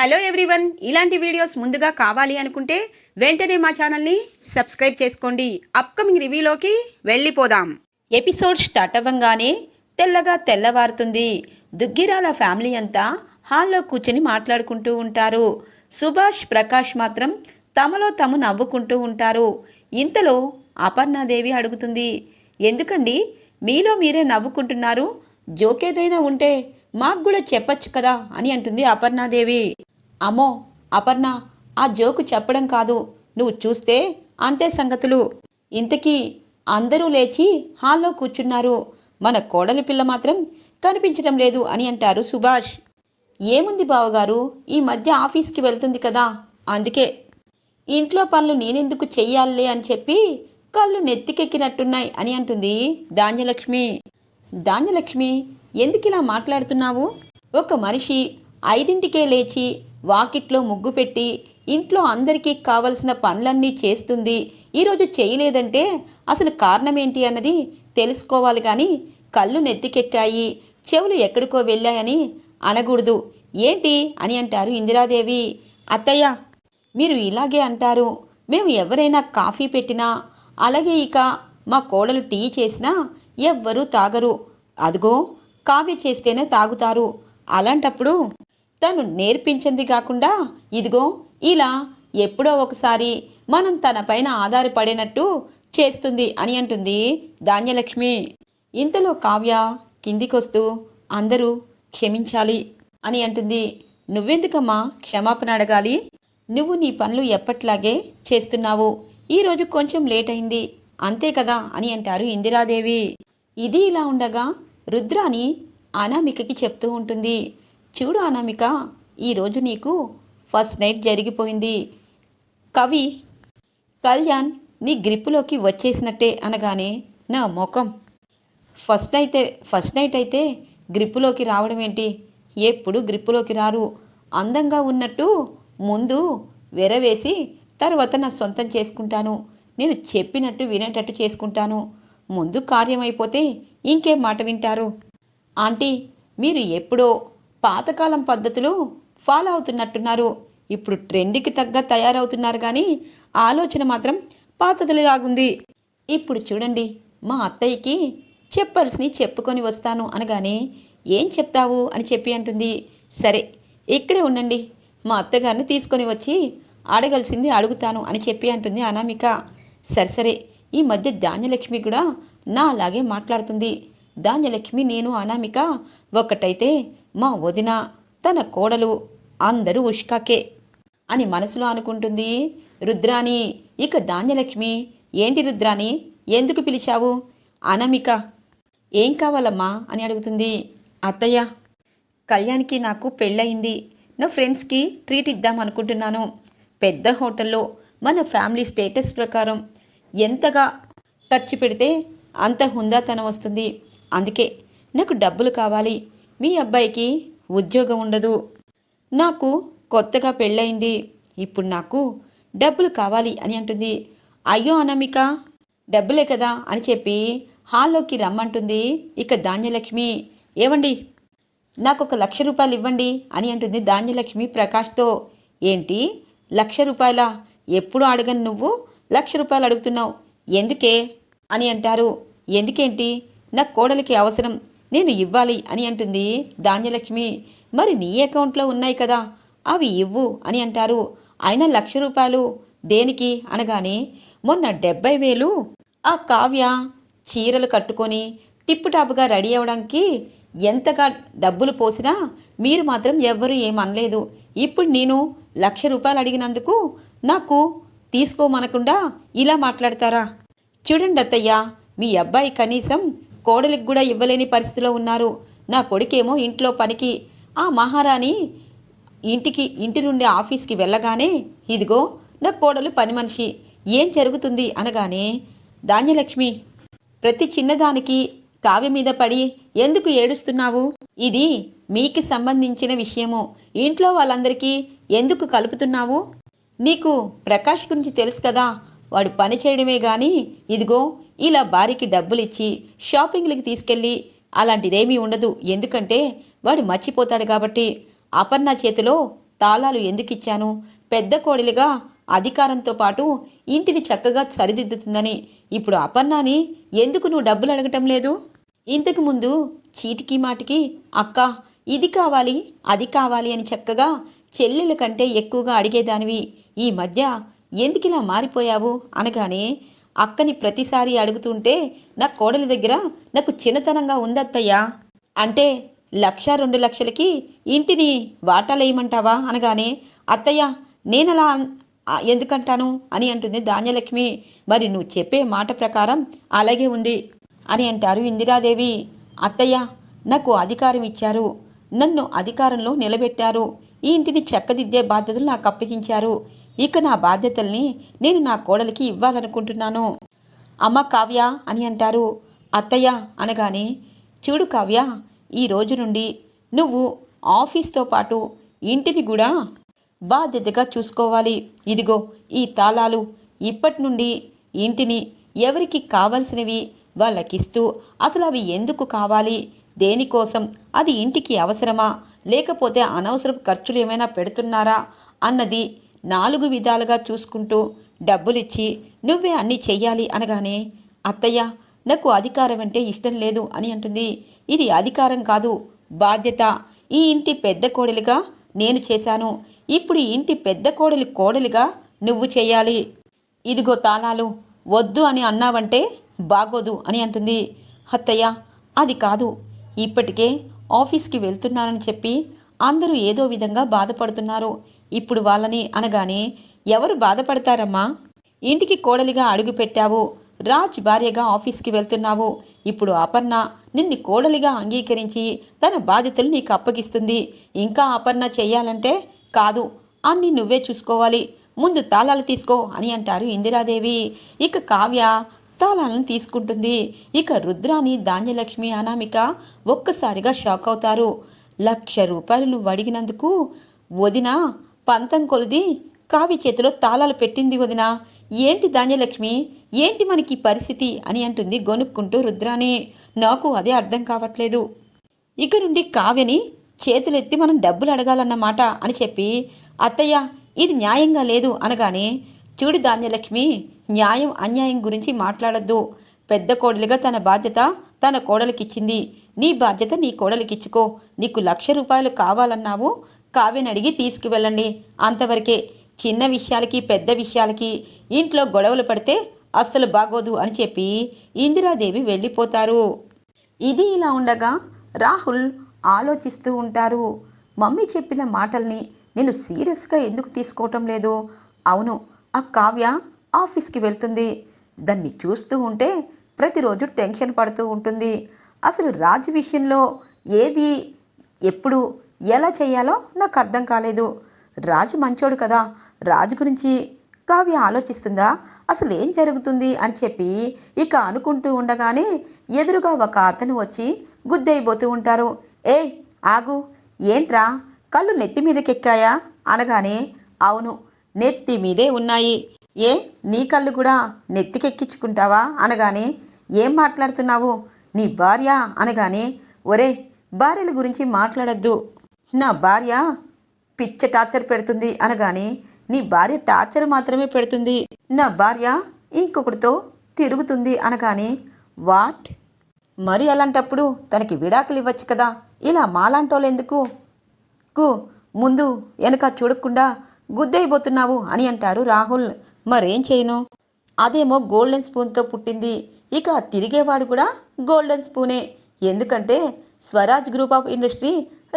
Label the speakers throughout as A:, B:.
A: Hello everyone ఇలాంటి videos ముందుగా కావాలి అనుకుంటే వెంటనే మా ఛానల్ని సబ్స్క్రైబ్ చేసుకోండి. అప్కమింగ్ రివ్యూలోకి వెళ్ళిపోదాం. ఎపిసోడ్ స్టార్ట్ అవ్వంగానే తెల్లగా తెల్లవారుతుంది. దుగ్గిరాల ఫ్యామిలీ అంతా హాల్లో కూర్చొని మాట్లాడుకుంటూ ఉంటారు. సుభాష్ ప్రకాష్ మాత్రం తమలో తాము నవ్వుకుంటూ ఉంటారు. ఇంతలో అపర్ణాదేవి అడుగుతుంది ఎందుకండి? మీలో మీరే నవ్వుకుంటున్నారు? జోకేదైనా ఉంటే మాకు కూడా చెప్పొచ్చు కదా? అని అంటుంది అపర్ణాదేవి. అమ్మో అపర్ణ ఆ జోకు చెప్పడం కాదు. నువ్వు చూస్తే అంతే సంగతులు. ఇంతకీ అందరూ లేచి హాల్లో కూర్చున్నారు. మన కోడలి పిల్ల మాత్రం కనిపించడం లేదు అని అంటారు సుభాష్. ఏముంది బావగారు ఈ మధ్య ఆఫీస్కి వెళ్తుంది కదా అందుకే. ఇంట్లో పనులు నేనెందుకు చెయ్యాలే అని చెప్పి కళ్ళు నెత్తికెక్కినట్టున్నాయి అని అంటుంది ధాన్యలక్ష్మి. ధాన్యలక్ష్మి ఎందుకు ఇలా మాట్లాడుతున్నావు? ఒక మనిషి ఐదింటికే లేచి వాకిట్లో ముగ్గు పెట్టి ఇంట్లో అందరికీ కావలసిన పనులన్నీ చేస్తుంది. ఈరోజు చేయలేదంటే అసలు కారణం ఏంటి అన్నది తెలుసుకోవాలి కానీ కళ్ళు నెత్తికెక్కాయి. చెవులు ఎక్కడికో వెళ్ళాయని అనకూడదు. ఏంటి అని అంటారు ఇందిరాదేవి. అత్తయ్య మీరు ఇలాగే అంటారు. మేము ఎవరైనా కాఫీ పెట్టినా అలాగే ఇక మా కోడలు టీ చేసినా ఎవ్వరూ తాగరు. అదిగో కాఫీ చేస్తేనే తాగుతారు. అలాంటప్పుడు తను నేర్పించింది కాకుండా ఇదిగో ఇలా ఎప్పుడో ఒకసారి మనం తన పైన ఆధారపడినట్టు చేస్తుంది అని అంటుంది ధాన్యలక్ష్మి. ఇంతలో కావ్య కిందికొస్తూ అందరూ క్షమించాలి అని అంటుంది. నువ్వెందుకమ్మా క్షమాపణ అడగాలి? నువ్వు నీ పనులు ఎప్పట్లాగే చేస్తున్నావు. ఈరోజు కొంచెం లేట్ అయింది. అంతే కదా అని అంటారు ఇందిరాదేవి. ఇది ఇలా ఉండగా రుద్రాని అనామికకి చెప్తూ ఉంటుంది. చూడు అనామిక ఈరోజు నీకు ఫస్ట్ నైట్ జరిగిపోయింది. కవి కళ్యాణ్ నీ గ్రిప్పులోకి వచ్చేసినట్టే అనగానే నా ముఖం. ఫస్ట్ అయితే ఫస్ట్ నైట్ అయితే గ్రిప్పులోకి రావడం ఏంటి? ఎప్పుడు గ్రిప్పులోకి రారు? అందంగా ఉన్నట్టు ముందు వెరవేసి తర్వాత నా సొంతం చేసుకుంటాను. నేను చెప్పినట్టు వినేటట్టు చేసుకుంటాను. ముందు కార్యం అయిపోతే ఇంకేం మాట వింటారు. ఆంటీ మీరు ఎప్పుడో పాతకాలం పద్ధతులు ఫాలో అవుతున్నట్టున్నారు. ఇప్పుడు ట్రెండ్కి తగ్గ తయారవుతున్నారు కానీ ఆలోచన మాత్రం పాతదిలాగుంది ఇప్పుడు చూడండి మా అత్తయ్యకి చెప్పాల్సినవి చెప్పుకొని వస్తాను అనగానే ఏం చెప్తావు అని చెప్పి అంటుంది. సరే ఇక్కడే ఉండండి మా అత్తగారిని తీసుకొని వచ్చి అడగాల్సింది అడుగుతాను అని చెప్పి అంటుంది అనామిక. సరే సరే ఈ మధ్య ధాన్యలక్ష్మి కూడా నా అలాగే మాట్లాడుతుంది. ధాన్యలక్ష్మి నేను అనామిక ఒక్కటైతే మా వదిన తన కోడలు అందరూ ఉష్కాకే అని మనసులో అనుకుంటుంది. రుద్రాని ఇక ధాన్యలక్ష్మి ఏంటి రుద్రాని ఎందుకు పిలిచావు? అనమిక ఏం కావాలమ్మా? అని అడుగుతుంది. అత్తయ్య కళ్యాణ్కి నాకు పెళ్ళయింది. నా ఫ్రెండ్స్కి ట్రీట్ ఇద్దాం అనుకుంటున్నాను. పెద్ద హోటల్లో మన ఫ్యామిలీ స్టేటస్ ప్రకారం ఎంతగా ఖర్చు పెడితే అంత హుందాతనం వస్తుంది. అందుకే నాకు డబ్బులు కావాలి. మీ అబ్బాయికి ఉద్యోగం ఉండదు. నాకు కొత్తగా పెళ్ళయింది. ఇప్పుడు నాకు డబ్బులు కావాలి అని అంటుంది. అయ్యో అనామిక డబ్బులే కదా అని చెప్పి హాల్లోకి రమ్మంటుంది ఇక ధాన్యలక్ష్మి. ఏవండి? నాకు ఒక లక్ష రూపాయలు ఇవ్వండి అని అంటుంది ధాన్యలక్ష్మి ప్రకాష్తో. ఏంటి? లక్ష రూపాయల? ఎప్పుడు అడగను నువ్వు? లక్ష రూపాయలు అడుగుతున్నావు. ఎందుకే? అని అంటారు. ఎందుకేంటి? నా కోడలికి అవసరం. నేను ఇవ్వాలి అని అంటుంది ధాన్యలక్ష్మి. మరి నీ అకౌంట్లో ఉన్నాయి కదా అవి ఇవ్వు అని అంటారు. అయినా లక్ష రూపాయలు దేనికి అనగానే మొన్న డెబ్బై వేలు ఆ కావ్య చీరలు కట్టుకొని టిప్పుటాపుగా రెడీ అవ్వడానికి ఎంతగా డబ్బులు పోసినా మీరు మాత్రం ఎవ్వరూ ఏమనలేదు. ఇప్పుడు నేను లక్ష రూపాయలు అడిగినందుకు నాకు తీసుకోమనకుండా ఇలా మాట్లాడతారా? చూడండి అత్తయ్య మీ అబ్బాయి కనీసం కోడలికి కూడా ఇవ్వలేని పరిస్థితిలో ఉన్నారు. నా కొడుకేమో ఇంట్లో పనికి. ఆ మహారాణి ఇంటికి ఇంటి నుండి ఆఫీస్కి వెళ్ళగానే ఇదిగో నా కోడలు పని మనిషి. ఏం జరుగుతుంది? అనగానే ధాన్యలక్ష్మి ప్రతి చిన్నదానికి కావ్య మీద పడి ఎందుకు ఏడుస్తున్నావు? ఇది మీకు సంబంధించిన విషయము. ఇంట్లో వాళ్ళందరికీ ఎందుకు కలుపుతున్నావు? నీకు ప్రకాష్ గురించి తెలుసు కదా. వాడు పని చేయడమే కానీ ఇదిగో ఇలా భార్యకి డబ్బులు ఇచ్చి షాపింగ్లకి తీసుకెళ్ళి అలాంటిదేమీ ఉండదు. ఎందుకంటే వాడు మర్చిపోతాడు కాబట్టి. అపర్ణ చేతిలో తాళాలు ఎందుకు ఇచ్చాను పెద్ద కోడలిగా అధికారంతో పాటు ఇంటిని చక్కగా సరిదిద్దుతుందని. ఇప్పుడు అపర్ణాని ఎందుకు నువ్వు డబ్బులు అడగటం లేదు? ఇంతకుముందు చీటికి మాటికి అక్క ఇది కావాలి అది కావాలి అని చక్కగా చెల్లెల కంటే ఎక్కువగా అడిగేదానివి. ఈ మధ్య ఎందుకిలా మారిపోయావు? అనగానే అక్కని ప్రతిసారి అడుగుతుంటే నా కోడలి దగ్గర నాకు చిన్నతనంగా ఉందత్తయ్యా. అంటే లక్ష రెండు లక్షలకి ఇంటిని వాటాలేయమంటావా అనగానే అత్తయ్య నేనలా ఎందుకంటాను? అని అంటుంది ధాన్యలక్ష్మి. మరి నువ్వు చెప్పే మాట ప్రకారం అలాగే ఉంది అని అంటారు ఇందిరాదేవి. అత్తయ్య నాకు అధికారం ఇచ్చారు. నన్ను అధికారంలో నిలబెట్టారు. ఈ ఇంటిని చెక్కదిద్దే బాధ్యతలు నాకు అప్పగించారు. ఇక నా బాధ్యతల్ని నేను నా కోడలికి ఇవ్వాలనుకుంటున్నాను. అమ్మ కావ్య అని అంటారు. అత్తయ్య అనగానే చూడు కావ్య ఈ రోజు నుండి నువ్వు ఆఫీస్తో పాటు ఇంటిని కూడా బాధ్యతగా చూసుకోవాలి. ఇదిగో ఈ తాళాలు. ఇప్పటి నుండి ఇంటిని ఎవరికి కావలసినవి వాళ్ళకిస్తూ అసలు అవి ఎందుకు కావాలి? దేనికోసం? అది ఇంటికి అవసరమా? లేకపోతే అనవసరపు ఖర్చులు ఏమైనా పెడుతున్నారా? అన్నది నాలుగు విధాలుగా చూసుకుంటూ డబ్బులిచ్చి నువ్వే అన్నీ చెయ్యాలి అనగానే అత్తయ్య నాకు అధికారం అంటే ఇష్టం లేదు అని అంటుంది. ఇది అధికారం కాదు బాధ్యత. ఈ ఇంటి పెద్ద కోడలిగా నేను చేశాను. ఇప్పుడు ఈ ఇంటి పెద్ద కోడలి కోడలిగా నువ్వు చేయాలి ఇదిగో తాళాలు. వద్దు అని అన్నావంటే బాగోదు అని అంటుంది. అత్తయ్య అది కాదు. ఇప్పటికే ఆఫీస్కి వెళ్తున్నానని చెప్పి అందరూ ఏదో విధంగా బాధపడుతున్నారు. ఇప్పుడు వాళ్ళని అనగానే ఎవరు బాధపడతారమ్మా? ఇంటికి కోడలిగా అడుగుపెట్టావు రాజ్ భార్యగా ఆఫీస్కి వెళ్తున్నావు. ఇప్పుడు అపర్ణ నిన్ను కోడలిగా అంగీకరించి తన బాధ్యతలు నీకు అప్పగిస్తుంది. ఇంకా అపర్ణ చెయ్యాలంటే కాదు అన్ని నువ్వే చూసుకోవాలి. ముందు తాళాలు తీసుకో అని అంటారు ఇందిరాదేవి. ఇక కావ్య తాళాలను తీసుకుంటుంది. ఇక రుద్రాని ధాన్యలక్ష్మి అనామిక ఒక్కసారిగా షాక్ అవుతారు. లక్ష రూపాయలు నువ్వు అడిగినందుకు వదిన పంతం కొలిది కావి చేతిలో తాళాలు పెట్టింది వదిన. ఏంటి ధాన్యలక్ష్మి? ఏంటి మనకి పరిస్థితి? అని అంటుంది గొనుక్కుంటూ రుద్రాని. నాకు అదే అర్థం కావట్లేదు. ఇక నుండి కావ్యని చేతులెత్తి మనం డబ్బులు అడగాలన్నమాట అని చెప్పి అత్తయ్య ఇది న్యాయంగా లేదు అనగానే చూడు ధాన్యలక్ష్మి న్యాయం అన్యాయం గురించి మాట్లాడద్దు. పెద్ద కోడలిగా తన బాధ్యత తన కోడలికిచ్చింది. నీ బాధ్యత నీ కోడలికిచ్చుకో. నీకు లక్ష రూపాయలు కావాలన్నావు కావ్యని అడిగి తీసుకువెళ్ళండి. అంతవరకే చిన్న విషయాలకి పెద్ద విషయాలకి ఇంట్లో గొడవలు పడితే అస్సలు బాగోదు అని చెప్పి ఇందిరాదేవి వెళ్ళిపోతారు. ఇది ఇలా ఉండగా రాహుల్ ఆలోచిస్తూ ఉంటారు. మమ్మీ చెప్పిన మాటల్ని నేను సీరియస్గా ఎందుకు తీసుకోవటం లేదు? అవును ఆ కావ్య ఆఫీస్కి వెళ్తుంది. దాన్ని చూస్తూ ఉంటే ప్రతిరోజు టెన్షన్ పడుతూ ఉంటుంది. అసలు రాజు విషయంలో ఏది ఎప్పుడు ఎలా చేయాలో నాకు అర్థం కాలేదు. రాజు మంచోడు కదా రాజు గురించి కావ్య ఆలోచిస్తుందా అసలు ఏం జరుగుతుంది అని చెప్పి ఇక అనుకుంటూ ఉండగానే ఎదురుగా ఒక అతను వచ్చి గుద్దయిపోతూ ఉంటారు. ఏ ఆగు ఏంట్రా కళ్ళు నెత్తి మీదకెక్కాయా? అనగానే అవును నెత్తి మీదే ఉన్నాయి. ఏ నీ కళ్ళు కూడా నెత్తికెక్కించుకుంటావా? అనగానే ఏం మాట్లాడుతున్నావు? నీ భార్య? అనగానే ఒరే భార్యల గురించి మాట్లాడద్దు. నా భార్య పిచ్చ టార్చర్ పెడుతుంది. అనగానే నీ భార్య టార్చర్ మాత్రమే పెడుతుంది. నా భార్య ఇంకొకటితో తిరుగుతుంది. అనగానే వాట్? మరి అలాంటప్పుడు తనకి విడాకులు ఇవ్వచ్చు కదా. ఇలా మాలాంటోళ్ళు ఎందుకు కు ముందు వెనక చూడకుండా గుద్దైపోతున్నావు అని అంటారు రాహుల్. మరేం చేయను? అదేమో గోల్డెన్ స్పూన్తో పుట్టింది. ఇక తిరిగేవాడు కూడా గోల్డెన్ స్పూనే. ఎందుకంటే Swaraj group of industry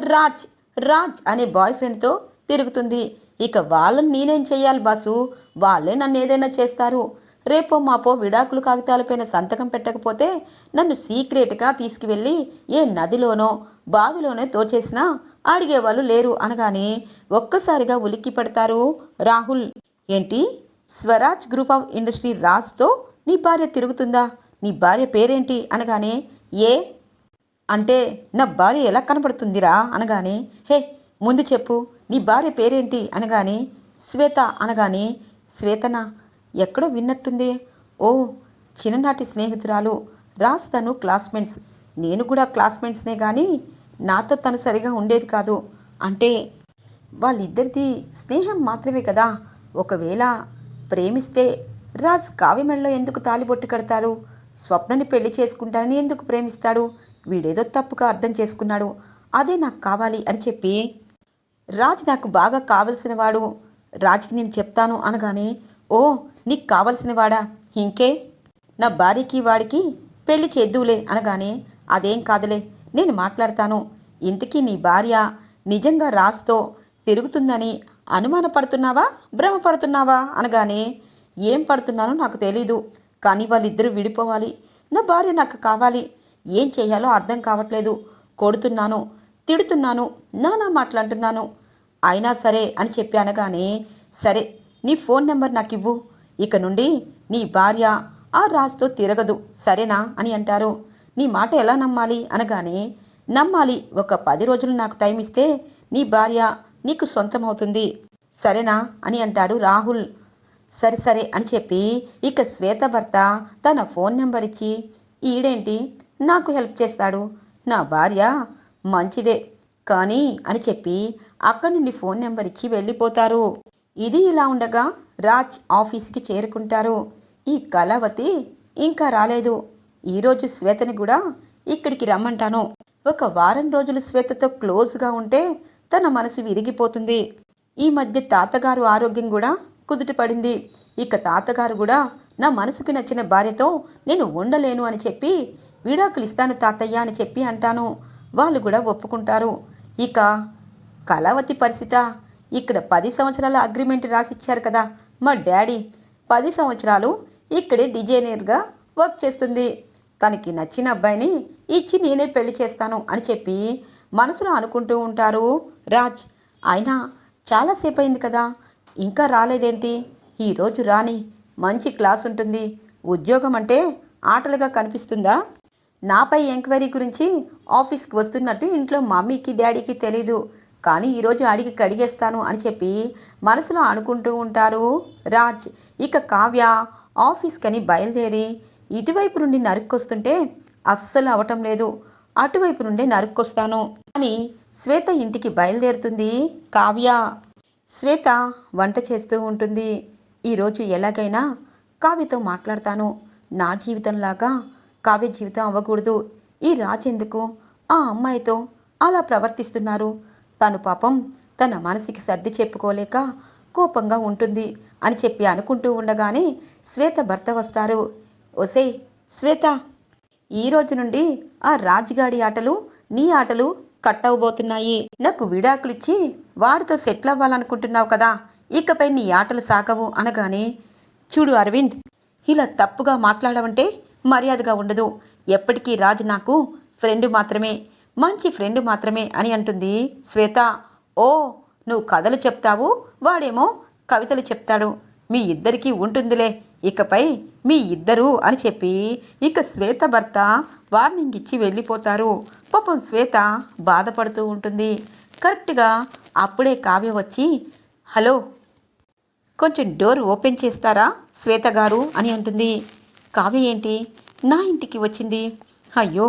A: Raj Raj అనే బాయ్ ఫ్రెండ్తో తిరుగుతుంది. ఇక వాళ్ళని నేనేం చేయాలి బాసు? వాళ్ళే నన్ను ఏదైనా చేస్తారు. రేపో మాపో విడాకులు కాగితాలపైన సంతకం పెట్టకపోతే నన్ను సీక్రెట్గా తీసుకువెళ్ళి ఏ నదిలోనో బావిలోనో తోచేసినా అడిగేవాళ్ళు లేరు అనగానే ఒక్కసారిగా ఉలిక్కి పడతారు రాహుల్. ఏంటి? స్వరాజ్ గ్రూప్ ఆఫ్ ఇండస్ట్రీ రాజ్తో నీ భార్య తిరుగుతుందా? నీ భార్య పేరేంటి? అనగానే ఏ? అంటే నా భార్య ఎలా కనపడుతుందిరా? అనగానే హే ముందు చెప్పు నీ భార్య పేరేంటి? అనగానే శ్వేత. అనగానే శ్వేతనా? ఎక్కడో విన్నట్టుంది. ఓ చిన్ననాటి స్నేహితురాలు. రాజ్ తను క్లాస్మేట్స్. నేను కూడా క్లాస్మేట్స్నే కానీ నాతో తను సరిగా ఉండేది కాదు. అంటే వాళ్ళిద్దరిది స్నేహం మాత్రమే కదా. ఒకవేళ ప్రేమిస్తే రాజ్ కావ్యమెళ్ళలో ఎందుకు తాలిబొట్టు కడతారు? స్వప్నని పెళ్ళి చేసుకుంటానని ఎందుకు ప్రేమిస్తాడు? వీడేదో తప్పుగా అర్థం చేసుకున్నాడు. అదే నాకు కావాలి అని చెప్పి రాజ్ నాకు బాగా కావలసిన వాడు. రాజ్కి నేను చెప్తాను అనగానే ఓ నీకు కావలసిన వాడా? ఇంకే? నా భార్యకి వాడికి పెళ్ళి చేద్దువులే అనగానే అదేం కాదులే నేను మాట్లాడతాను. ఇంతకీ నీ భార్య నిజంగా రాస్తో తిరుగుతుందని అనుమానపడుతున్నావా? భ్రమపడుతున్నావా? అనగానే ఏం పడుతున్నానో నాకు తెలీదు కానీ వాళ్ళిద్దరూ విడిపోవాలి. నా భార్య నాకు కావాలి. ఏం చేయాలో అర్థం కావట్లేదు. కొడుతున్నాను తిడుతున్నాను నానా మాట్లాడుతున్నాను అయినా సరే అని చెప్పి అనగానే సరే నీ ఫోన్ నెంబర్ నాకు ఇవ్వు. ఇక నుండి నీ భార్య ఆ రాజుతో తిరగదు సరేనా అని అంటారు. నీ మాట ఎలా నమ్మాలి అనగానే నమ్మాలి ఒక పది రోజులు నాకు టైం ఇస్తే నీ భార్య నీకు సొంతమవుతుంది. సరేనా అని అంటారు రాహుల్. సరే సరే అని చెప్పి ఇక శ్వేత భర్త తన ఫోన్ నెంబర్ ఇచ్చి ఈడేంటి? నాకు హెల్ప్ చేస్తాడు. నా భార్య మంచిదే. కానీ అని చెప్పి అక్కడి నుండి ఫోన్ నెంబర్ ఇచ్చి వెళ్ళిపోతారు. ఇది ఇలా ఉండగా రాజ్ ఆఫీస్కి చేరుకుంటారు. ఈ కళావతి ఇంకా రాలేదు. ఈరోజు శ్వేతని కూడా ఇక్కడికి రమ్మంటాను. ఒక వారం రోజులు శ్వేతతో క్లోజ్గా ఉంటే తన మనసు విరిగిపోతుంది. ఈ మధ్య తాతగారు ఆరోగ్యం కూడా కుదుటపడింది ఇక తాతగారు కూడా నా మనసుకు నచ్చిన భార్యతో నేను ఉండలేను అని చెప్పి విడాకులు ఇస్తాను తాతయ్య అని చెప్పి అంటాను. వాళ్ళు కూడా ఒప్పుకుంటారు. ఇక కళావతి పరిస్థిత ఇక్కడ పది సంవత్సరాల అగ్రిమెంట్ రాసిచ్చారు కదా. మా డాడీ పది సంవత్సరాలు ఇక్కడే డిజైనర్గా వర్క్ చేస్తుంది. తనకి నచ్చిన అబ్బాయిని ఇచ్చి నేనే పెళ్ళి చేస్తాను అని చెప్పి మనసులో అనుకుంటూ ఉంటారు రాజ్. అయినా చాలాసేపు అయింది కదా. ఇంకా రాలేదేంటి? ఈరోజు రాని మంచి క్లాస్ ఉంటుంది. ఉద్యోగం అంటే ఆటలుగా కనిపిస్తుందా? నాపై ఎంక్వైరీ గురించి ఆఫీస్కి వస్తున్నట్టు ఇంట్లో మమ్మీకి డాడీకి తెలీదు. కానీ ఈరోజు అడిగి కడిగేస్తాను అని చెప్పి మనసులో అనుకుంటూ ఉంటారు రాజ్. ఇక కావ్య ఆఫీస్కని బయలుదేరి ఇటువైపు నుండి నరుక్కొస్తుంటే అస్సలు అవటం లేదు. అటువైపు నుండి నరుక్కొస్తాను అని శ్వేత ఇంటికి బయలుదేరుతుంది కావ్య. శ్వేత వంట చేస్తూ ఉంటుంది. ఈరోజు ఎలాగైనా కావ్యతో మాట్లాడతాను. నా జీవితంలాగా కావ్య జీవితం అవ్వకూడదు. ఈ రాజెందుకు ఆ అమ్మాయితో అలా ప్రవర్తిస్తున్నారు. తను పాపం తన మనసుకి సర్ది చెప్పుకోలేక కోపంగా ఉంటుంది అని చెప్పి అనుకుంటూ ఉండగానే శ్వేత భర్త వస్తారు. ఒసే శ్వేత ఈ రోజు నుండి ఆ రాజుగాడి ఆటలు నీ ఆటలు కట్ అవబోతున్నాయి నాకు విడాకులిచ్చి వాడితో సెటిల్ అవ్వాలనుకుంటున్నావు కదా ఇకపై నీ ఆటలు సాగవు అనగానే చూడు అరవింద్ ఇలా తప్పుగా మాట్లాడమంటే మర్యాదగా ఉండదు. ఎప్పటికీ రాజు నాకు ఫ్రెండ్ మాత్రమే. మంచి ఫ్రెండ్ మాత్రమే అని అంటుంది శ్వేత. ఓ నువ్వు కథలు చెప్తావు వాడేమో కవితలు చెప్తాడు. మీ ఇద్దరికీ ఉంటుందిలే ఇకపై మీ ఇద్దరు అని చెప్పి ఇక శ్వేత భర్త వార్నింగ్ ఇచ్చి వెళ్ళిపోతారు. పాపం శ్వేత బాధపడుతూ ఉంటుంది. కరెక్ట్గా అప్పుడే కావ్య వచ్చి హలో కొంచెం డోర్ ఓపెన్ చేస్తారా శ్వేత గారు? అని అంటుంది. కావ్య ఏంటి? నా ఇంటికి వచ్చింది. అయ్యో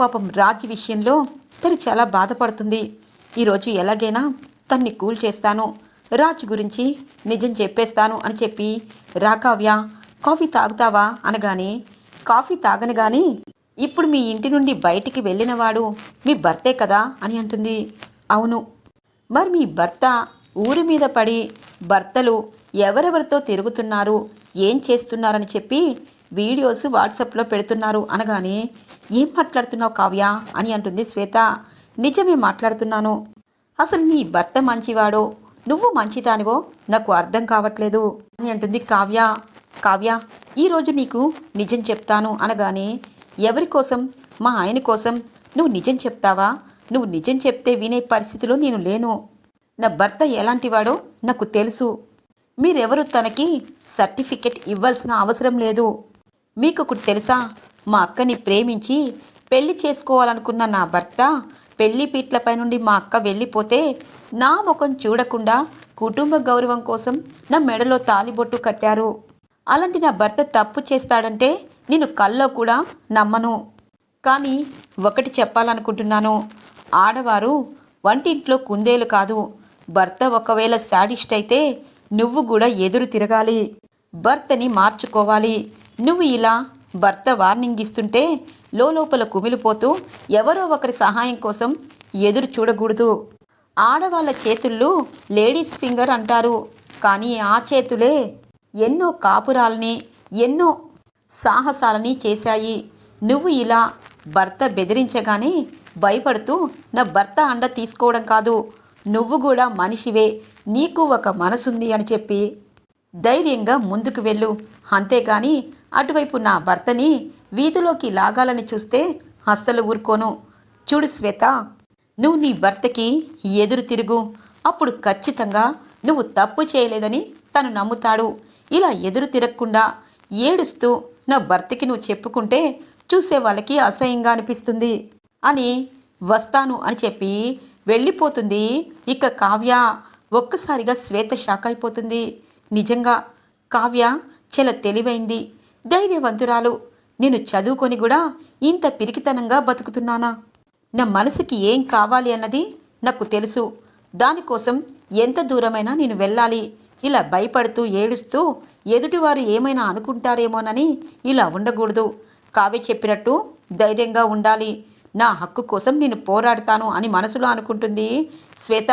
A: పాపం రాజ్ విషయంలో తను చాలా బాధపడుతుంది. ఈరోజు ఎలాగైనా తన్ని కూల్ చేస్తాను. రాజ్ గురించి నిజం చెప్పేస్తాను అని చెప్పి రా కావ్య కాఫీ తాగుతావా? అనగానే కాఫీ తాగను కానీ ఇప్పుడు మీ ఇంటి నుండి బయటికి వెళ్ళినవాడు మీ భర్తే కదా? అని అంటుంది. అవును. మరి మీ భర్త ఊరి మీద పడి భర్తలు ఎవరెవరితో తిరుగుతున్నారు ఏం చేస్తున్నారని చెప్పి వీడియోస్ వాట్సాప్లో పెడుతున్నారు అనగానే ఏం మాట్లాడుతున్నావు కావ్య? అని అంటుంది శ్వేత. నిజమే మాట్లాడుతున్నాను. అసలు నీ భర్త మంచివాడో? నువ్వు మంచిదానివో? నాకు అర్థం కావట్లేదు. అని అంటుంది కావ్య. కావ్య ఈరోజు నీకు నిజం చెప్తాను అనగానే ఎవరి కోసం? మా ఆయన కోసం. నువ్వు నిజం చెప్తావా? నువ్వు నిజం చెప్తే వినే పరిస్థితిలో నేను లేను. నా భర్త ఎలాంటివాడో నాకు తెలుసు. మీరెవరు తనకి సర్టిఫికెట్ ఇవ్వాల్సిన అవసరం లేదు. మీకు ఒకటి తెలుసా? మా అక్కని ప్రేమించి పెళ్ళి చేసుకోవాలనుకున్న నా భర్త పెళ్ళి పీట్లపై నుండి మా అక్క వెళ్ళిపోతే నా ముఖం చూడకుండా కుటుంబ గౌరవం కోసం నా మెడలో తాలిబొట్టు కట్టారు. అలాంటి నా భర్త తప్పు చేస్తాడంటే నేను కల్లో కూడా నమ్మను. కానీ ఒకటి చెప్పాలనుకుంటున్నాను. ఆడవారు వంటింట్లో కుందేలు కాదు. భర్త ఒకవేళ శాడిస్ట్ అయితే నువ్వు కూడా ఎదురు తిరగాలి. భర్తని మార్చుకోవాలి. నువ్వు ఇలా భర్త వార్నింగ్ ఇస్తుంటే లోపల కుమిలిపోతూ ఎవరో ఒకరి సహాయం కోసం ఎదురు చూడకూడదు. ఆడవాళ్ళ చేతుల్లో లేడీస్ ఫింగర్ అంటారు. కానీ ఆ చేతులే ఎన్నో కాపురాలని ఎన్నో సాహసాలని చేశాయి. నువ్వు ఇలా భర్త బెదిరించగానే భయపడుతూ నా భర్త అండ తీసుకోవడం కాదు. నువ్వు కూడా మనిషివే నీకు ఒక మనసుంది అని చెప్పి ధైర్యంగా ముందుకు వెళ్ళు. అంతేగాని అటువైపు నా భర్తని వీధిలోకి లాగాలని చూస్తే అస్సలు ఊరుకోను. చూడు శ్వేత నువ్వు నీ భర్తకి ఎదురు తిరుగు. అప్పుడు ఖచ్చితంగా నువ్వు తప్పు చేయలేదని తను నమ్ముతాడు. ఇలా ఎదురు తిరగకుండా ఏడుస్తూ నా భర్తకి నువ్వు చెప్పుకుంటే చూసే వాళ్ళకి అసహ్యంగా అనిపిస్తుంది. అని వస్తాను అని చెప్పి వెళ్ళిపోతుంది. ఇక కావ్య ఒక్కసారిగా శ్వేత షాక్ అయిపోతుంది. నిజంగా కావ్య చాలా తెలివైంది. ధైర్యవంతురాలు. నేను చదువుకొని కూడా ఇంత పిరికితనంగా బతుకుతున్నానా? నా మనసుకి ఏం కావాలి అన్నది నాకు తెలుసు. దానికోసం ఎంత దూరమైనా నేను వెళ్ళాలి. ఇలా భయపడుతూ ఏడుస్తూ ఎదుటివారు ఏమైనా అనుకుంటారేమోనని ఇలా ఉండకూడదు. కావ్య చెప్పినట్టు ధైర్యంగా ఉండాలి. నా హక్కు కోసం నేను పోరాడతాను అని మనసులో అనుకుంటుంది శ్వేత.